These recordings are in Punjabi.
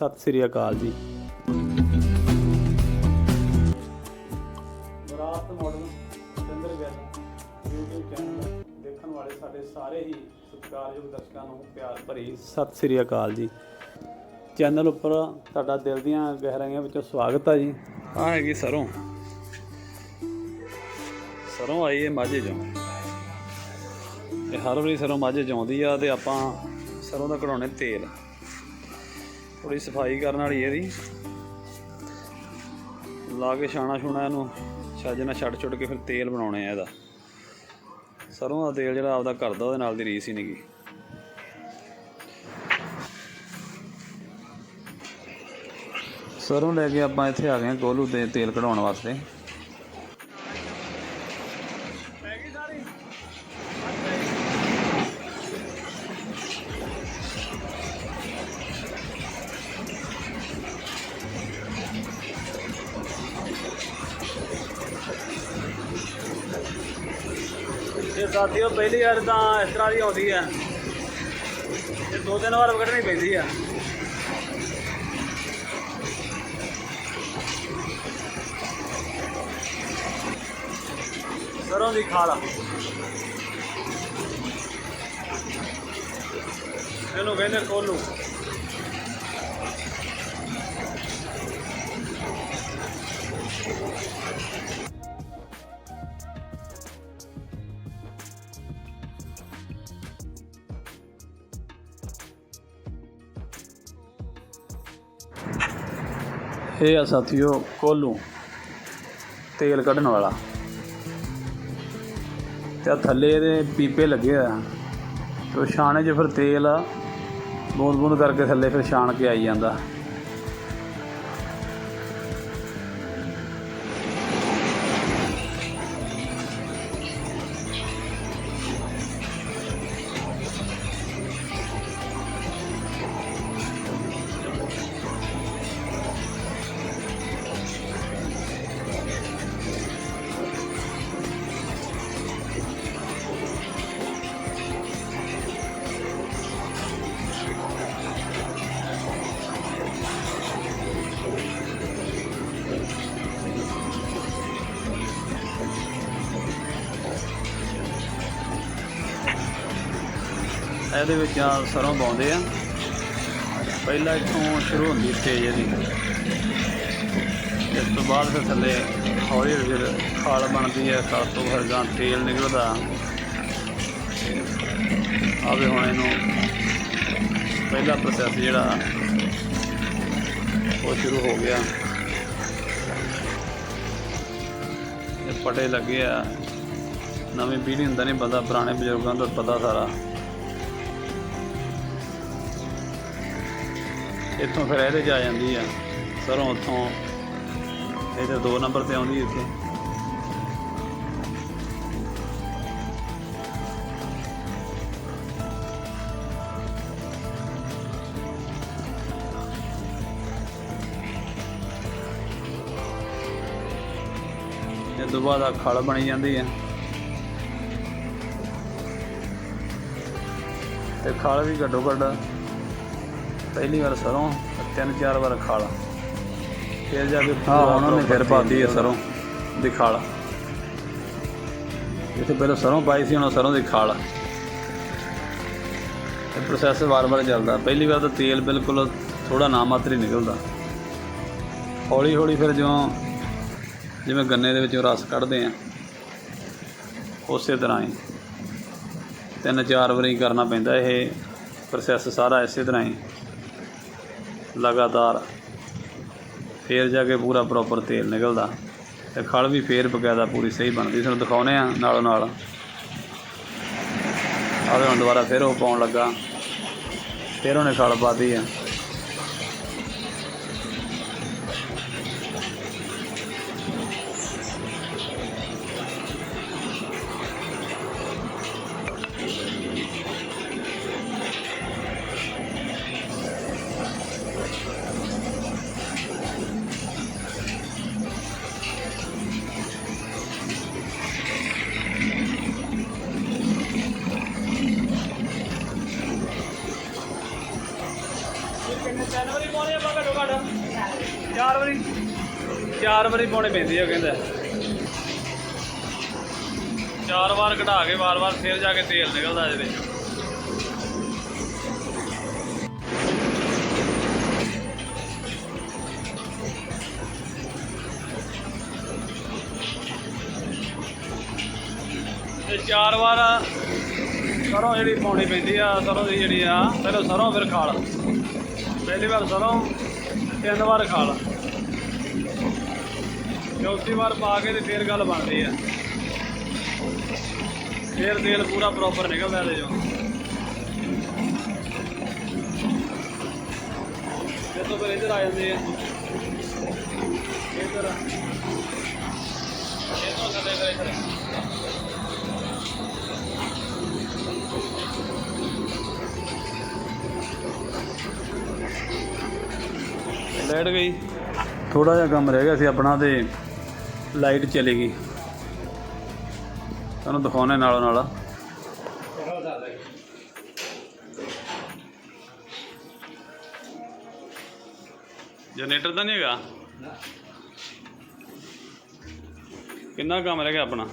ਸਤਿ ਸ੍ਰੀ ਅਕਾਲ ਜੀ। ਬਰਾਤ model Sinder Gill YouTube channel ਦੇਖਣ ਵਾਲੇ ਸਾਡੇ ਸਾਰੇ ਹੀ ਸਤਿਕਾਰਯੋਗ ਦਰਸ਼ਕਾਂ ਨੂੰ ਪਿਆਰ ਭਰੀ ਸਤਿ ਸ੍ਰੀ ਅਕਾਲ ਜੀ। ਚੈਨਲ ਉੱਪਰ ਤੁਹਾਡਾ ਦਿਲ ਦੀਆਂ ਗਹਿਰਾਈਆਂ ਵਿੱਚੋਂ ਸਵਾਗਤ ਹੈ ਜੀ। ਆ ਹੈਗੀ ਸਰੋਂ। ਸਰੋਂ ਆਈ ਹੈ ਮਾਝੇ ਚੋਂ। ਇਹ ਹਰ ਵਾਰੀ ਸਰੋਂ ਮਾਝੇ ਚ ਆਉਂਦੀ ਆ ਤੇ ਆਪਾਂ ਸਰੋਂ ਦਾ ਕਢਾਉਣੇ ਤੇਲ। ਥੋੜੀ ਸਫ਼ਾਈ ਕਰਨ ਵਾਲੀ ਇਹਦੀ। ਲਾ ਕੇ ਛਾਣਾ ਛੁਣਾ ਇਹਨੂੰ ਛੱਜ ਨਾਲ ਛੱਡ ਛੁੱਟ ਕੇ ਫਿਰ ਤੇਲ ਬਣਾਉਣੇ ਆ ਇਹਦਾ। ਸਰੋਂ ਦਾ ਤੇਲ ਜਿਹੜਾ ਆਪਦਾ ਘਰ ਦਾ ਉਹਦੇ ਨਾਲ ਦੀ ਰੀਸ ਹੀ ਨਹੀਂਗੀ ਸਰੋਂ ਲੈ ਕੇ ਆਪਾਂ ਇੱਥੇ ਆ ਗਏ ਹਾਂ ਗੋਲੂ ਦੇ ਤੇਲ ਕਢਾਉਣ ਵਾਸਤੇ। ਸਾਥੀਓ, ਪਹਿਲੀ ਵਾਰ ਤਾਂ ਇਸ ਤਰ੍ਹਾਂ ਦੀ ਆਉਂਦੀ ਹੈ ਇਹ ਦੋ ਤਿੰਨ ਵਾਰ ਕੱਢਣੀ ਪੈਂਦੀ ਆ। ਸਰੋਂ ਦੀ ਖਾਲ ਇਹਨੂੰ ਕਹਿੰਦੇ ਕੋਲੂ। ਇਹ ਆ ਸਾਥੀਓ, ਕੋਲੂ, ਤੇਲ ਕੱਢਣ ਵਾਲਾ। ਤੇ ਥੱਲੇ ਇਹਦੇ ਪੀਪੇ ਲੱਗੇ ਆ। ਤੇ ਉਹ ਛਾਣੇ 'ਚ ਫਿਰ ਤੇਲ ਬੂੰਦ ਬੂੰਦ ਕਰਕੇ ਥੱਲੇ ਫਿਰ ਛਾਣ ਕੇ ਆਈ ਜਾਂਦਾ। ਇਹਦੇ ਵਿੱਚ ਸਰੋਂ ਪਾਉਂਦੇ ਆ। ਪਹਿਲਾਂ ਇੱਥੋਂ ਸ਼ੁਰੂ ਹੁੰਦੀ ਸਟੇਜ ਇਹਦੀ ਇਸ ਤੋਂ ਬਾਅਦ ਫਿਰ ਥੱਲੇ ਹੌਲੀ ਹੌਲੀ ਫਿਰ ਖਾਲ ਬਣਦੀ ਹੈ ਖਾਲ ਤੋਂ ਫਿਰ ਗਾਂ ਤੇਲ ਨਿਕਲਦਾ। ਆਵੇ ਹੁਣ ਇਹਨੂੰ ਪਹਿਲਾ ਪ੍ਰੋਸੈਸ ਜਿਹੜਾ ਉਹ ਸ਼ੁਰੂ ਹੋ ਗਿਆ। ਇਹ ਪਟੇ ਲੱਗੇ ਆ। ਨਵੀਂ ਪੀੜ੍ਹੀ ਹੁੰਦਾ ਨਹੀਂ ਬੰਦਾ ਪੁਰਾਣੇ ਬਜ਼ੁਰਗਾਂ ਤੋਂ ਪਤਾ ਸਾਰਾ। ਇੱਥੋਂ ਫਿਰ ਇਹਦੇ 'ਚ ਆ ਜਾਂਦੀ ਆ, ਸਰੋਂ ਉੱਥੋਂ। ਇਹਦੇ ਦੋ ਨੰਬਰ ਤੇ ਆਉਂਦੀ ਇੱਥੇ। ਇਹ ਤੋਂ ਬਾਅਦ ਆ ਖਲ ਬਣੀ ਜਾਂਦੀ ਆ। ਤੇ ਖਲ ਵੀ ਘੱਟੋ ਘੱਟ ਪਹਿਲੀ ਵਾਰ ਸਰੋਂ ਤਿੰਨ ਚਾਰ ਵਾਰ ਖਾਲ। ਫਿਰ ਜਾ ਕੇ ਹਾਂ ਉਹਨਾਂ ਨੇ ਫਿਰ ਪਾਤੀ ਹੈ ਸਰੋਂ ਦੀ ਖਾਲ। ਜਿੱਥੇ ਪਹਿਲਾਂ ਸਰੋਂ ਪਾਈ ਸੀ ਹੁਣ ਸਰੋਂ ਦੀ ਖਾਲ। ਇਹ ਪ੍ਰੋਸੈਸ ਵਾਰ-ਵਾਰ ਚੱਲਦਾ। ਪਹਿਲੀ ਵਾਰ ਤਾਂ ਤੇਲ ਬਿਲਕੁਲ ਥੋੜਾ ਨਾ ਮਾਤਰ ਹੀ ਨਿਕਲਦਾ। ਹੌਲੀ ਹੌਲੀ ਫਿਰ ਜਿਉਂ ਜਿਵੇਂ ਗੰਨੇ ਦੇ ਵਿੱਚੋਂ ਰਸ ਕੱਢਦੇ ਆ ਉਸੇ ਤਰ੍ਹਾਂ ਹੀ। ਤਿੰਨ ਚਾਰ ਵਾਰੀ ਕਰਨਾ ਪੈਂਦਾ ਇਹ ਪ੍ਰੋਸੈਸ ਸਾਰਾ ਇਸੇ ਤਰ੍ਹਾਂ ਹੀ। ਲਗਾਤਾਰ। ਫੇਰ ਜਾ ਕੇ ਪੂਰਾ ਪ੍ਰੋਪਰ ਤੇਲ ਨਿਕਲਦਾ ਤੇ ਖਲ ਵੀ ਫੇਰ ਬਕਾਇਦਾ ਪੂਰੀ ਸਹੀ ਬਣਦੀ। ਤੁਹਾਨੂੰ ਦਿਖਾਉਨੇ ਆ ਨਾਲੋਂ ਨਾਲ। ਆਵੇ ਹੁਣ ਦੁਬਾਰਾ ਫੇਰ ਉਹ ਪਾਉਣ ਲੱਗਾ। ਫੇਰ ਉਹਨੇ ਖਲ ਪਾਤੀ ਆ। ਚਾਰ ਵਾਰੀ ਪਾਉਣੀ ਪੈਂਦੀ ਆ ਕਹਿੰਦਾ। ਚਾਰ ਵਾਰ ਘਟਾ ਕੇ ਵਾਰ-ਵਾਰ ਫਿਰ ਜਾ ਕੇ ਤੇਲ ਨਿਕਲਦਾ ਇਹਦੇ ਵਿੱਚ। ਤੇ ਚਾਰ ਵਾਰ ਸਰੋਂ ਜਿਹੜੀ ਪਾਉਣੀ ਪੈਂਦੀ ਆ, ਸਰੋਂ ਦੀ ਜਿਹੜੀ ਆ, ਪਹਿਲਾਂ ਸਰੋਂ ਫਿਰ ਖਾਲ। ਪਹਿਲੀ ਵਾਰ ਸਰੋਂ, ਤਿੰਨ ਵਾਰ ਖਾਲ। ਚੌਥੀ ਵਾਰ ਪਾ ਕੇ ਤੇ ਫਿਰ ਗੱਲ ਬਣਦੀ ਆ। ਫਿਰ ਤੇਲ ਪੂਰਾ ਪ੍ਰੋਪਰ ਨਿਕਲਦਾ ਇਹਦੇ ਚੋਂ। ਇਹ ਤੋਂ ਫਿਰ ਇੱਧਰ ਆ ਜਾਂਦੇ ਆ। ਇੱਧਰ ਇਹ ਤੋਂ ਥੱਲੇ ਫਿਰ ਇੱਧਰ ਲਾਈਟ ਗਈ। ਥੋੜਾ ਜਿਹਾ ਕੰਮ ਰਹਿ ਗਿਆ ਸੀ ਆਪਣਾ ਤੇ ਲਾਈਟ ਚਲੀ ਗਈ। ਤੁਹਾਨੂੰ ਦਿਖਾਉਣੇ ਨਾਲੋਂ ਨਾਲ। ਜਨਰੇਟਰ ਤਾਂ ਨਹੀਂ ਹੈਗਾ? ਕਿੰਨਾ ਕੰਮ ਰਹਿ ਗਿਆ ਆਪਣਾ?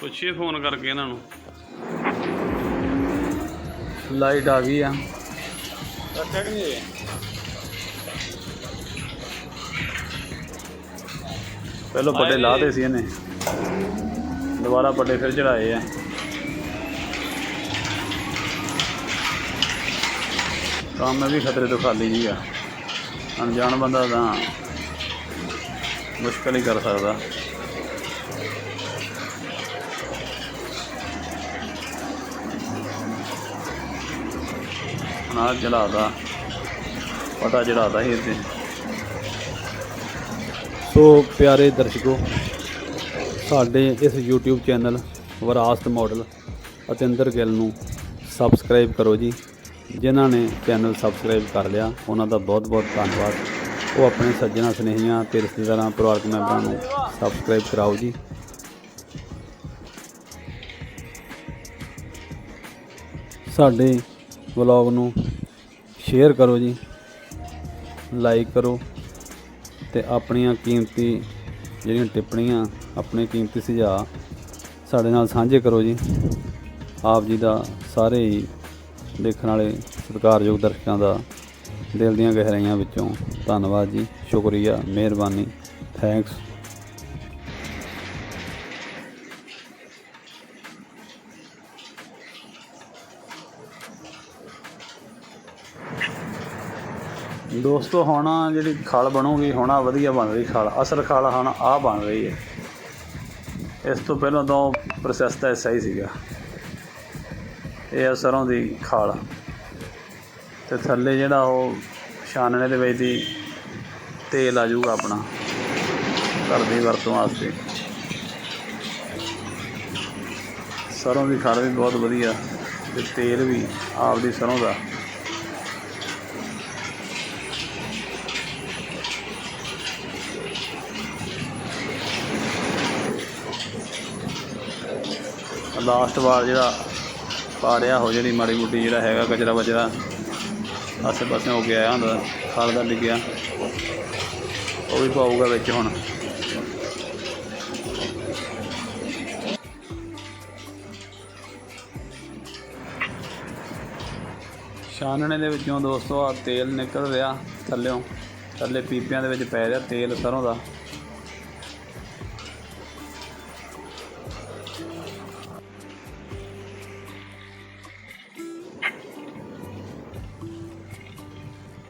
ਪੁੱਛੀਏ ਫੋਨ ਕਰਕੇ ਇਹਨਾਂ ਨੂੰ। ਲਾਈਟ ਆ ਗਈ ਆ। ਰੱਖਿਆ ਕਿ ਨਹੀਂ ਪਹਿਲਾਂ ਪੱਟੇ ਲਾਦੇ ਸੀ ਇਹਨੇ। ਦੁਬਾਰਾ ਪੱਟੇ ਫਿਰ ਚੜਾਏ ਆ। ਕੰਮ ਵੀ ਖਤਰੇ ਤੋਂ ਖਾਲੀ ਜੀ ਆ। ਅਣਜਾਣ ਬੰਦਾ ਤਾਂ ਮੁਸ਼ਕਲ ਹੀ ਕਰ ਸਕਦਾ। ਨਾਲ ਚਲਾਦਾ ਪਤਾ ਚੜਾਦਾ ਸੀ ਇੱਥੇ ਸੋ ਪਿਆਰੇ ਦਰਸ਼ਕੋ, ਸਾਡੇ ਇਸ YouTube ਚੈਨਲ ਵਿਰਾਸਤ ਮਾਡਲ ਅਤਿੰਦਰ ਗਿੱਲ ਨੂੰ ਸਬਸਕ੍ਰਾਈਬ ਕਰੋ ਜੀ। ਜਿਨ੍ਹਾਂ ਨੇ ਚੈਨਲ ਸਬਸਕ੍ਰਾਈਬ ਕਰ ਲਿਆ, ਉਹਨਾਂ ਦਾ ਬਹੁਤ ਬਹੁਤ ਧੰਨਵਾਦ। ਉਹ ਆਪਣੇ ਸੱਜਣਾ ਸਨੇਹੀਆਂ ਤੇ ਰਿਸ਼ਤੇਦਾਰਾਂ, ਪਰਿਵਾਰਕ ਮੈਂਬਰਾਂ ਨੂੰ ਸਬਸਕ੍ਰਾਈਬ ਕਰਾਓ ਜੀ। ਸਾਡੇ ਵਲੌਗ ਨੂੰ ਸ਼ੇਅਰ ਕਰੋ ਜੀ। ਲਾਈਕ ਕਰੋ। ਤੇ ਆਪਣੀਆਂ ਕੀਮਤੀ ਜਿਹੜੀਆਂ ਟਿੱਪਣੀਆਂ, ਆਪਣੇ ਕੀਮਤੀ ਸੁਝਾਅ ਸਾਡੇ ਨਾਲ ਸਾਂਝੇ ਕਰੋ ਜੀ। ਆਪ ਜੀ ਦਾ ਸਾਰੇ ਹੀ ਦੇਖਣ ਵਾਲੇ ਸਤਿਕਾਰਯੋਗ ਦਰਸ਼ਕਾਂ ਦਾ ਦਿਲ ਦੀਆਂ ਗਹਿਰਾਈਆਂ ਵਿੱਚੋਂ ਧੰਨਵਾਦ ਜੀ। ਸ਼ੁਕਰੀਆ, ਮਿਹਰਬਾਨੀ। ਥੈਂਕਸ ਦੋਸਤੋ, ਹੁਣ ਜਿਹੜੀ ਖਲ ਬਣੂਗੀ, ਹੁਣ ਆਹ ਵਧੀਆ ਬਣ ਰਹੀ ਖਲ। ਅਸਲ ਖਲ ਹੁਣ ਆ ਬਣ ਰਹੀ ਹੈ। ਇਸ ਤੋਂ ਪਹਿਲਾਂ ਤਾਂ ਪ੍ਰੋਸੈਸ ਤਾਂ ਐਸਾ ਹੀ ਸੀਗਾ। ਇਹ ਆ ਸਰੋਂ ਦੀ ਖਲ। ਤੇ ਥੱਲੇ ਜਿਹੜਾ ਉਹ ਛਾਨਣੇ ਦੇ ਵਿੱਚ ਦੀ ਤੇਲ ਆ ਜਾਊਗਾ ਆਪਣਾ। ਘਰ ਦੀ ਵਰਤੋਂ ਵਾਸਤੇ। ਸਰੋਂ ਦੀ ਖਲ ਵੀ ਬਹੁਤ ਵਧੀਆ। ਤੇ ਤੇਲ ਵੀ ਆਪਦੀ ਸਰੋਂ ਦਾ। ਲਾਸਟ ਵਾਰ ਜਿਹੜਾ ਪਾ ਰਿਹਾ ਹੋ ਜਿਹੜੀ ਮਾੜੀ ਮੋਟੀ ਜਿਹੜਾ ਹੈਗਾ ਕਚਰਾ ਵਚਰਾ ਆਸੇ ਪਾਸੇ ਹੋ ਕੇ ਹੁੰਦਾ, ਖਲ ਦਾ ਡਿੱਗਿਆ। ਉਹ ਵੀ ਪਾਊਗਾ ਵਿੱਚ ਹੁਣ। ਛਾਨਣੇ ਦੇ ਵਿੱਚੋਂ ਦੋਸਤੋ ਆ ਤੇਲ ਨਿਕਲ ਰਿਹਾ ਥੱਲਿਓਂ। ਥੱਲੇ ਪੀਪਿਆਂ ਦੇ ਵਿੱਚ ਪੈ ਰਿਹਾ ਤੇਲ ਸਰੋਂ ਦਾ।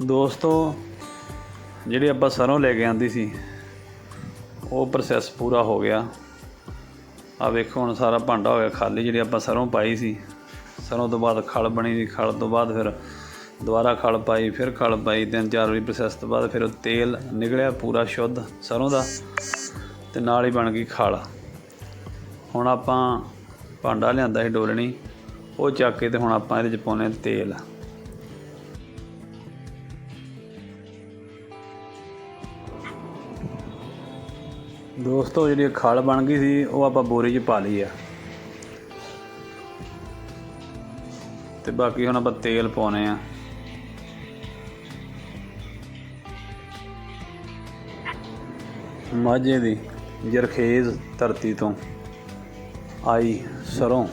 ਦੋਸਤੋ, ਜਿਹੜੀ ਆਪਾਂ ਸਰੋਂ ਲੈ ਕੇ ਆਂਦੀ ਸੀ, ਉਹ ਪ੍ਰੋਸੈਸ ਪੂਰਾ ਹੋ ਗਿਆ। ਆ ਵੇਖੋ, ਹੁਣ ਸਾਰਾ ਭਾਂਡਾ ਹੋ ਗਿਆ ਖਾਲੀ, ਜਿਹੜੀ ਆਪਾਂ ਸਰੋਂ ਪਾਈ ਸੀ। ਸਰੋਂ ਤੋਂ ਬਾਅਦ ਖਲ ਬਣੀ ਸੀ, ਖਲ ਤੋਂ ਬਾਅਦ ਫਿਰ ਦੁਬਾਰਾ ਖਲ ਪਾਈ, ਫਿਰ ਖਲ ਪਾਈ, ਤਿੰਨ ਚਾਰ ਵਾਰੀ ਪ੍ਰੋਸੈਸ ਤੋਂ ਬਾਅਦ ਫਿਰ ਤੇਲ ਨਿਕਲਿਆ ਪੂਰਾ ਸ਼ੁੱਧ ਸਰੋਂ ਦਾ ਤੇ ਨਾਲ ਹੀ ਬਣ ਗਈ ਖਲ। ਹੁਣ ਆਪਾਂ ਭਾਂਡਾ ਲਿਆਂਦਾ ਸੀ ਡੋਲਣੀ, ਉਹ ਚੱਕ ਕੇ ਤੇ ਹੁਣ ਆਪਾਂ ਇਹਦੇ ਚ ਪਾਉਨੇ ਤੇਲ। ਦੋਸਤੋ, ਜਿਹੜੀ ਖਲ ਬਣ ਗਈ ਸੀ, ਉਹ ਆਪਾਂ ਬੋਰੀ 'ਚ ਪਾ ਲਈ ਆ। ਤੇ ਬਾਕੀ ਹੁਣ ਆਪਾਂ ਤੇਲ ਪਾਉਨੇ ਆ। ਮਾਝੇ ਦੀ ਜਰਖੇਜ਼ ਧਰਤੀ ਤੋਂ ਆਈ ਸਰੋਂ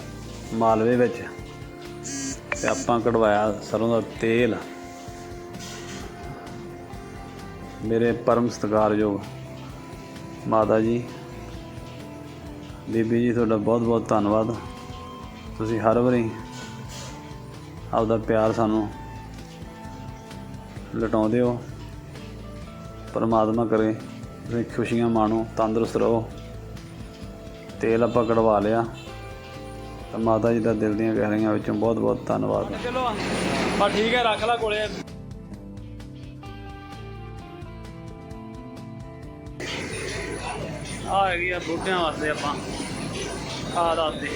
ਮਾਲਵੇ ਵਿੱਚ। ਤੇ ਆਪਾਂ ਕਢਵਾਇਆ ਸਰੋਂ ਦਾ ਤੇਲ। ਮੇਰੇ ਪਰਮ ਸਤਿਕਾਰਯੋਗ ਮਾਤਾ ਜੀ, ਬੀਬੀ ਜੀ, ਤੁਹਾਡਾ ਬਹੁਤ ਬਹੁਤ ਧੰਨਵਾਦ। ਤੁਸੀਂ ਹਰ ਵਾਰੀ ਆਪਦਾ ਪਿਆਰ ਸਾਨੂੰ ਲਟਾਉਂਦੇ ਹੋ। ਪਰਮਾਤਮਾ ਕਰੇ, ਤੁਸੀਂ ਖੁਸ਼ੀਆਂ ਮਾਣੋ, ਤੰਦਰੁਸਤ ਰਹੋ। ਤੇਲ ਆਪਾਂ ਕਢਵਾ ਲਿਆ। ਤਾਂ ਮਾਤਾ ਜੀ ਦਾ ਦਿਲ ਦੀਆਂ ਗਹਿਰੀਆਂ ਵਿੱਚੋਂ ਬਹੁਤ ਬਹੁਤ ਧੰਨਵਾਦ। ਚਲੋ ਬਾ ਠੀਕ ਹੈ, ਰੱਖ ਲੈ ਕੋਲੇ ਆ ਹੈਗੀ ਆ ਬੂਟਿਆਂ ਵਾਸਤੇ ਆਪਾਂ। ਖਾਦ ਆਸਤੇ